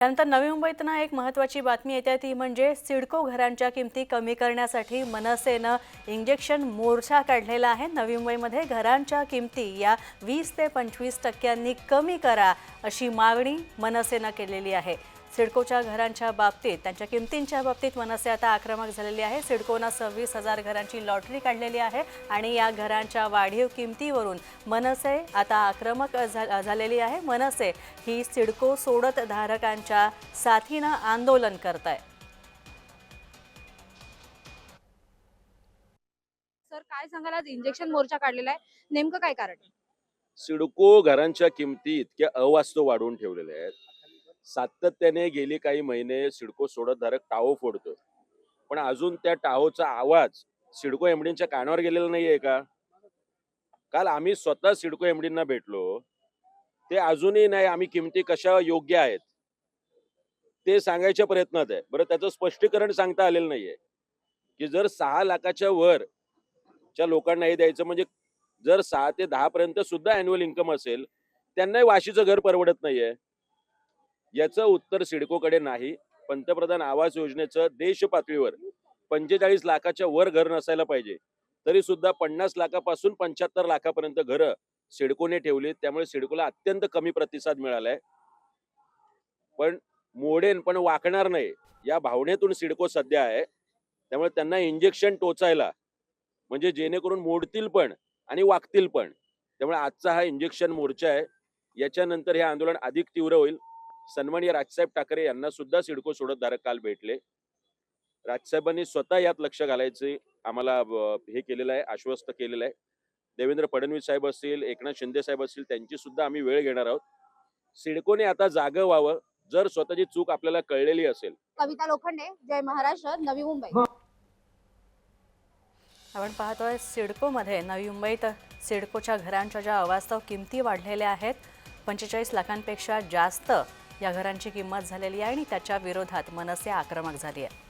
त्यानंतर नवी मुंबईतनं एक महत्त्वाची बातमी येते ती म्हणजे सिडको घरांच्या किमती कमी करण्यासाठी मनसेनं इंजेक्शन मोर्चा काढलेला आहे. नवी मुंबईमध्ये घरांच्या किमती या वीस ते पंचवीस टक्क्यांनी कमी करा अशी मागणी मनसेनं केलेली आहे. सिडकोच्या घरांच्या बाबतीत त्यांच्या किमतींच्या बाबतीत मनसे आता आक्रमक झालेली आहे. सिडकोनं सव्वीस हजार घरांची लॉटरी काढलेली आहे आणि या घरांच्या वाढीव किमतीवरून मनसे आता आक्रमक झालेली आहे. मनसे ही सिडको सोडत धारकांच्या साथीनं आंदोलन करत आहे सर काय सांगाल? आज इंजेक्शन मोर्चा काढलेला आहे. नेमकं काय कारण आहे? सिडको घरांच्या किमती इतक्या अवास्तव वाढवून ठेवलेल्या आहेत. सातत्याने गेली काही महिने सिडको सोडतधारक टाहो फोडतोय. पण अजून त्या टाहोचा आवाज सिडको एमडींच्या कानावर गेलेला नाहीये का? काल आम्ही स्वतः सिडको एमडींना भेटलो. ते अजूनही नाही आम्ही किमती कशा योग्य आहेत? ते सांगायच्या प्रयत्नात आहे. बरं त्याचं स्पष्टीकरण सांगता आलेलं नाहीये. की जर सहा लाखाच्या वर च्या लोकांना हे द्यायचं म्हणजे जर सहा ते दहा पर्यंत सुद्धा अॅन्युअल इन्कम असेल त्यांनाही वाशीचं घर परवडत नाहीये. याचं उत्तर सिडकोकडे नाही. पंतप्रधान आवास योजनेचं देश पातळीवर पंचेचाळीस लाखाच्या वर घर नसायला पाहिजे. तरी सुद्धा पन्नास लाखापासून पंच्याहत्तर लाखापर्यंत घरं सिडकोने ठेवली त्यामुळे सिडकोला अत्यंत कमी प्रतिसाद मिळालाय. पण मोडेन पण वाकणार नाही. या भावनेतून सिडको सध्या आहे. त्यामुळे त्यांना इंजेक्शन टोचायला म्हणजे जेणेकरून मोडतील पण आणि वागतील पण त्यामुळे आजचा हा इंजेक्शन मोर्चा आहे. याच्यानंतर हे आंदोलन अधिक तीव्र होईल. सन्माननीय राजसाहेब ठाकरे यांना सुद्धा सिडको सोडतधारक काल भेटले. राजसाहेबांनी स्वतः यात लक्ष घालायचे आम्हाला हे केलेलं आहे आश्वस्त केलेलं आहे. देवेंद्र फडणवीस साहेब असतील एकनाथ शिंदे साहेब असतील त्यांची सुद्धा आम्ही वेळ घेणार आहोत. सिडकोने आता जागं व्हावं जर स्वतःची चूक आपल्याला कळलेली असेल. कविता लोखंडे जय महाराष्ट्र नवी मुंबई. आपण पाहतोय सिडकोमध्ये नवी मुंबईत सिडकोच्या घरांच्या ज्या अवास्तव किमती वाढलेल्या आहेत पंचेचाळीस लाखांपेक्षा जास्त या घरांची किंमत झालेली आहे आणि त्याच्या विरोधात मनसे आक्रमक झाली आहे